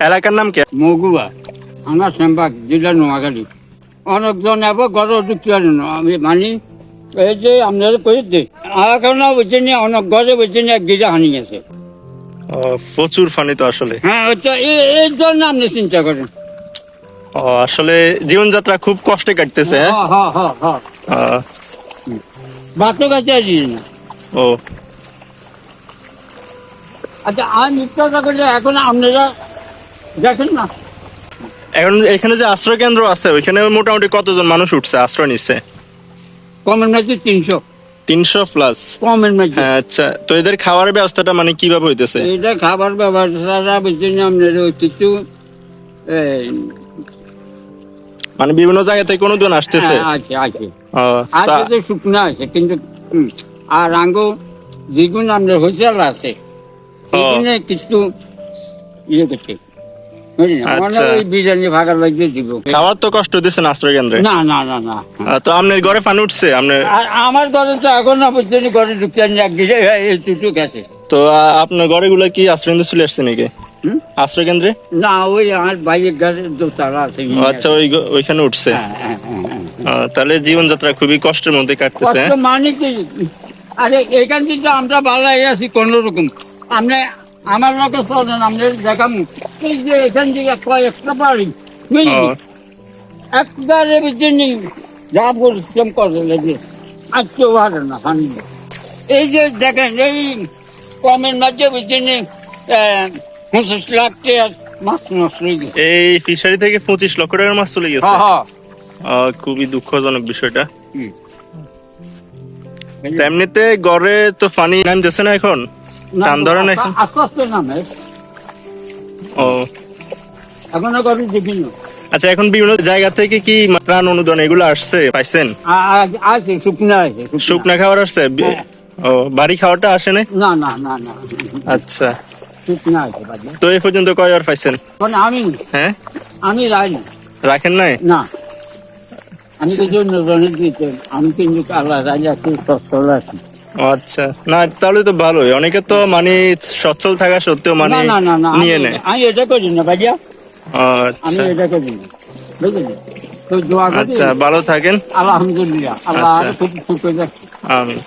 এলাকার নাম কি? মগুয়া আমার শ্যামবাগ জেলা নোয়াখালী। অনেকজন এব গড় ঢুকতে আমি মানি এই যে আপনারা কইতে এখন বুঝছেন অনেক গড়ে বুঝছেন এক গিজা হানি গেছে। প্রচুর ফানি তো আসলে। হ্যাঁ এই- জন্য আপনি চিন্তা করেন। আসলে জীবনযাত্রা খুব কষ্টে কাটতেছে হ্যাঁ? হ্যাঁ হ্যাঁ হ্যাঁ বাতো কাছে ও। আচ্ছা আমি মিথ্যা কথা এখন আপনারা দেখেন না। এখন এখানে যে আশ্রয় কেন্দ্র আছে ওইখানে মোটামুটি কতজন মানুষ উঠছে আশ্রয় নিচ্ছে কমের মাঝে তিনশো। তিনশো প্লাস কমের মাঝে। হ্যাঁ আচ্ছা। তো এদের খাওয়ার ব্যবস্থাটা মানে কীভাবে হইতেছে? এটা খাবার ব্যবস্থা বুঝছেন আপনার কিছু মানে বিভিন্ন জায়গা থেকে কোনো জন আসতেছে? হ্যাঁ, আছে আছে। আর তো শুকনো আছে কিন্তু আর আঙ্গো যেগুলো আপনার হোটেল আছে কিছু ইয়ে করছে। খাওয়ার তো কষ্ট দিচ্ছেন আশ্রয় কেন্দ্রে? না না না না। তো আপনার ঘরে পানি উঠছে আপনার আমার ঘরে তো এখন না বুঝছেন ঘরে ঢুকতে আনি এক দিকে এই টুটু গেছে। তো আপনার ঘরে গুলো কি আশ্রয় কেন্দ্রে চলে আসছে নাকি? আশ্রয় কেন্দ্রে? না ওই আমার বাইরের ঘরে দোতলা আছে আচ্ছা ওই ওইখানে উঠছে। হ্যাঁ, হ্যাঁ, হ্যাঁ, হ্যাঁ। তাহলে জীবনযাত্রা খুবই কষ্টের মধ্যে কাটতেছে মানে কি? আরে এখান থেকে আমরা বালাই আছি কোন রকম আপনি আমার লোকে চলেন আপনি দেখাম। যে এখান থেকে কয়েকটা বাড়ি বুঝলি ও, একবারে বুঝছেন যা পরিশ্রম করে লেগে আর কেউ পারে না হানি এই যে দেখেন এই কমের মাঝে বুঝছেন পঁচিশ লাখ টাকা মাছ নষ্ট হয়ে গেছে এই ফিশারি থেকে পঁচিশ লক্ষ টাকার মাছ চলে গেছে খুবই দুঃখজনক বিষয়টা হুম। তো এমনিতে গড়ে তো পানি নামতেছে না এখন টান ধরে না এখন আস্তে আস্তে নামে ও। এখনও করে দেখিনি। আচ্ছা এখন বিভিন্ন জায়গা থেকে কি ত্রাণ অনুদান এগুলো আসছে পাইছেন? আছে শুকনো আছে শুকনা। খাবার আসছে? হ্যাঁ। ও বাড়ি খাওয়াটা আসে না না না না না। আচ্ছা। শুকনো আছে তো এই পর্যন্ত কয়বার পাইছেন? আমি হ্যাঁ? আমি না। রাখেন নাই? না। আমি তো জন্য আমি কিন্তু আল্লাহ রাজা খুব সচ্ছল আছি। আচ্ছা। না তাহলে তো ভালোই। অনেকে তো মানে সচ্ছল থাকা সত্ত্বেও মানে না না না না নিয়ে নেয়। আমি এটা করি না ভাইয়া। আচ্ছা। আমি এটা করি না। বুঝলি? আচ্ছা ভালো থাকেন। আলহামদুলিল্লাহ। আল্লাহ আচ্ছা। খুব আমিন।